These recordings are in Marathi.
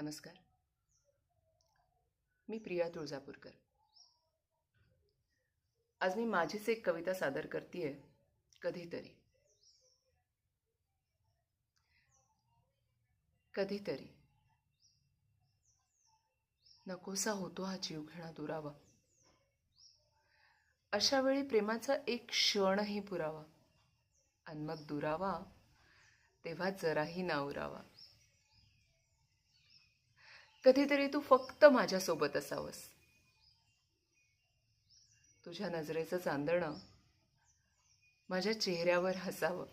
नमस्कार. मी प्रिया तुळजापूरकर. आज मी माझीच एक कविता सादर करते कधीतरी. कधीतरी. नकोसा होतो हा जीवघेणा दुरावा. अशा वेळी प्रेमाचा एक क्षणही पुरावा. आणि मग दुरावा तेव्हा जराही ना उरावा कधीतरी तू फक्त माझ्यासोबत असावंस. तुझ्या नजरेचं चांदणं माझ्या चेहऱ्यावर हसावं.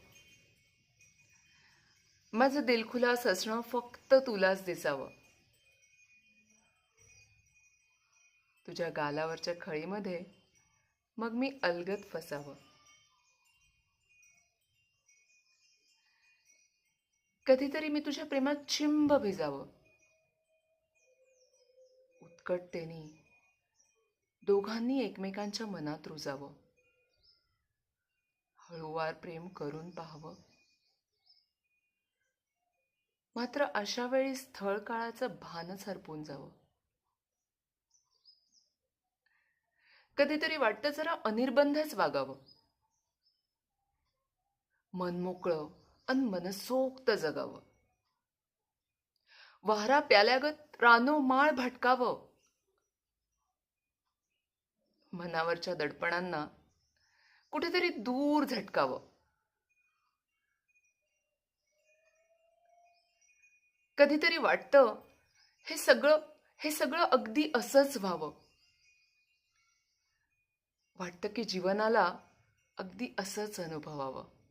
माझं दिलखुलास असणं फक्त तुलाच दिसावं. तुझ्या गालावरच्या खळीमध्ये मग मी अलगत फसावं. कधीतरी मी तुझ्या प्रेमात चिंब भिजावं. उत्कटतेने दोघांनी एकमेकांच्या मनात रुजावं. हळूवार प्रेम करून पाहावं. मात्र अशा वेळी स्थळ काळाचं भानच हरपून जावं. कधीतरी वाटतं जरा अनिर्बंधच वागावं. मन मोकळं अन मनसोक्त जगावं. वारा प्याल्यागत रानो माळ भटकावं. मनावरच्या दडपणांना कुठेतरी दूर झटकावं. कधीतरी वाटतं हे सगळं हे सगळं अगदी असंच व्हावं. वाटतं की जीवनाला अगदी असंच अनुभवावं.